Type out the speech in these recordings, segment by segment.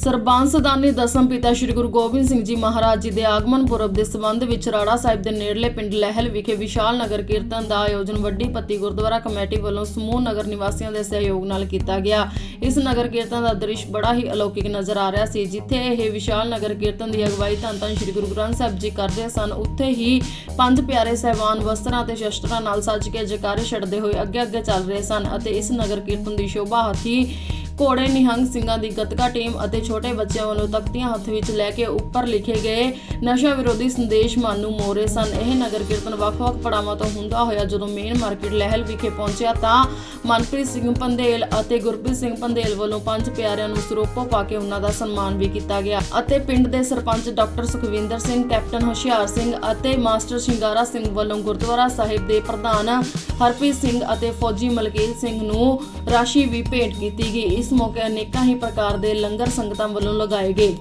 ਸਰਬੰਸ ਦਾਨੀ ਦਸਮ ਪਿਤਾ ਸ੍ਰੀ ਗੁਰੂ ਗੋਬਿੰਦ ਸਿੰਘ ਜੀ ਮਹਾਰਾਜ ਜੀ ਦੇ ਆਗਮਨ ਪੁਰਬ ਦੇ ਸੰਬੰਧ ਵਿੱਚ ਰਾੜਾ ਸਾਹਿਬ ਦੇ ਨੇੜਲੇ ਪਿੰਡ ਲਹਿਲ ਵਿਖੇ ਵਿਸ਼ਾਲ ਨਗਰ ਕੀਰਤਨ ਦਾ ਆਯੋਜਨ ਵੱਡੀ ਪੱਤੀ ਗੁਰਦੁਆਰਾ ਕਮੇਟੀ ਵੱਲੋਂ ਸਮੂਹ ਨਗਰ ਨਿਵਾਸੀਆਂ ਦੇ ਸਹਿਯੋਗ ਨਾਲ ਕੀਤਾ ਗਿਆ। ਇਸ ਨਗਰ ਕੀਰਤਨ ਦਾ ਦ੍ਰਿਸ਼ ਬੜਾ ਹੀ ਅਲੌਕਿਕ ਨਜ਼ਰ ਆ ਰਿਹਾ ਸੀ, ਜਿੱਥੇ ਇਹ ਵਿਸ਼ਾਲ ਨਗਰ ਕੀਰਤਨ ਦੀ ਅਗਵਾਈ ਧੰਨ ਧੰਨ ਸ੍ਰੀ ਗੁਰੂ ਗ੍ਰੰਥ ਸਾਹਿਬ ਜੀ ਕਰਦੇ ਸਨ। ਉੱਥੇ ਹੀ ਪੰਜ ਪਿਆਰੇ ਸਹਿਬਾਨ ਵਸਤਰਾਂ ਤੇ ਸ਼ਸਤਰਾਂ ਨਾਲ ਸੱਜ ਕੇ ਜਕਾਰੇ ਛੱਡਦੇ ਹੋਏ ਅੱਗੇ ਅੱਗੇ ਚੱਲ ਰਹੇ ਸਨ ਅਤੇ ਇਸ ਨਗਰ ਕੀਰਤਨ ਦੀ ਸ਼ੋਭਾ ਹਾਥੀ ਘੋੜੇ ਨਿਹੰਗ ਸਿੰਘਾਂ ਦੀ ਗੱਤਕਾ ਟੀਮ ਅਤੇ ਛੋਟੇ ਬੱਚਿਆਂ ਵੱਲੋਂ ਤਖਤੀਆਂ ਹੱਥ ਵਿੱਚ ਲੈ ਕੇ ਉੱਪਰ ਲਿਖੇ ਗਏ ਨਸ਼ਾ ਵਿਰੋਧੀ ਸੰਦੇਸ਼ ਮਾਨੂ ਮੋਰੇ ਸਨ। ਇਹ ਨਗਰ ਕੀਰਤਨ ਵੱਖ-ਵੱਖ ਪੜਾਵਾਂ ਤੋਂ ਹੁੰਦਾ ਹੋਇਆ ਜਦੋਂ ਮੇਨ ਮਾਰਕੀਟ ਲਹਿਲ ਵਿਖੇ ਪਹੁੰਚਿਆ ਤਾਂ ਮਨਪ੍ਰੀਤ ਸਿੰਘ ਪੰਦੇਲ ਅਤੇ ਗੁਰਪ੍ਰੀਤ ਸਿੰਘ ਪੰਦੇਲ ਵੱਲੋਂ ਪੰਜ ਪਿਆਰਿਆਂ ਨੂੰ ਸਰੋਪੋ ਪਾ ਕੇ ਉਹਨਾਂ ਦਾ ਸਨਮਾਨ ਵੀ ਕੀਤਾ ਗਿਆ ਅਤੇ ਪਿੰਡ ਦੇ ਸਰਪੰਚ ਡਾਕਟਰ ਸੁਖਵਿੰਦਰ ਸਿੰਘ, ਕੈਪਟਨ ਹੁਸ਼ਿਆਰ ਸਿੰਘ ਅਤੇ ਮਾਸਟਰ ਸ਼ਿੰਗਾਰਾ ਸਿੰਘ ਵੱਲੋਂ ਗੁਰਦੁਆਰਾ ਸਾਹਿਬ ਦੇ ਪ੍ਰਧਾਨ ਹਰਪ੍ਰੀਤ ਸਿੰਘ ਅਤੇ ਫੌਜੀ ਮਲਕੀਤ ਸਿੰਘ ਨੂੰ ਰਾਸ਼ੀ ਵੀ ਭੇਟ ਕੀਤੀ ਗਈ। ਇਸ ਮੌਕੇ ਅਨੇਕਾਂ ਹੀ ਪ੍ਰਕਾਰ ਦੇ ਲੰਗਰ ਸੰਗਤਾਂ ਵੱਲੋਂ ਲਗਾਏ ਗਏ।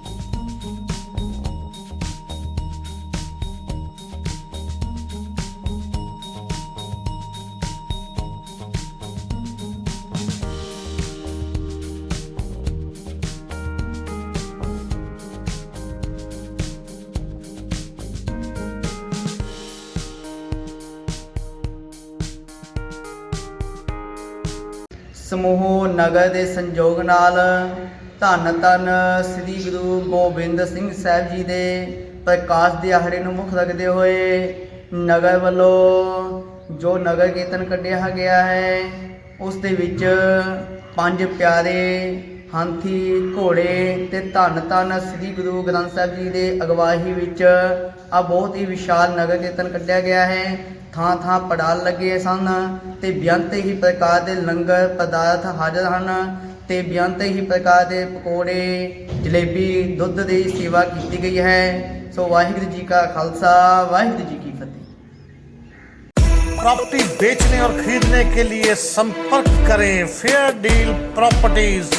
ਸਮੂਹ ਨਗਰ ਦੇ ਸੰਯੋਗ ਨਾਲ ਧੰਨ ਧੰਨ ਸ੍ਰੀ ਗੁਰੂ ਗੋਬਿੰਦ ਸਿੰਘ ਸਾਹਿਬ ਜੀ ਦੇ ਪ੍ਰਕਾਸ਼ ਦਿਹਾੜੇ ਨੂੰ ਮੁੱਖ ਰੱਖਦੇ ਹੋਏ ਨਗਰ ਵੱਲੋਂ ਜੋ ਨਗਰ ਕੀਰਤਨ ਕੱਢਿਆ ਗਿਆ ਹੈ, ਉਸ ਦੇ ਵਿੱਚ ਪੰਜ ਪਿਆਰੇ ਹਾਥੀ ਘੋੜੇ ਤੇ ਧੰਨ ਧੰਨ ਸ੍ਰੀ ਗੁਰੂ ਗ੍ਰੰਥ ਸਾਹਿਬ ਜੀ ਦੇ ਅਗਵਾਈ ਵਿੱਚ ਆ ਬਹੁਤ ਹੀ ਵਿਸ਼ਾਲ ਨਗਰ ਕੀਰਤਨ ਕੱਢਿਆ ਗਿਆ ਹੈ ਥਾਂ ਥਾਂ ਪੜਾਲ ਲੱਗੇ ਸਨ ਤੇ ਬੇਅੰਤ ਹੀ ਪ੍ਰਕਾਰ ਦੇ ਲੰਗਰ ਪਦਾਰਥ ਹਾਜ਼ਰ ਹਨ ਤੇ ਬੇਅੰਤ ਹੀ ਪ੍ਰਕਾਰ ਦੇ ਪਕੌੜੇ ਜਲੇਬੀ ਦੁੱਧ ਦੀ ਸੇਵਾ ਕੀਤੀ ਗਈ ਹੈ ਸੋ ਵਾਹਿਗੁਰੂ ਜੀ ਕਾ ਖਾਲਸਾ ਵਾਹਿਗੁਰੂ ਜੀ ਕੀ ਫਤਿਹ प्रॉपर्टी बेचने और खरीदने के लिए संपर्क करें फेयर डील प्रॉपर्टीज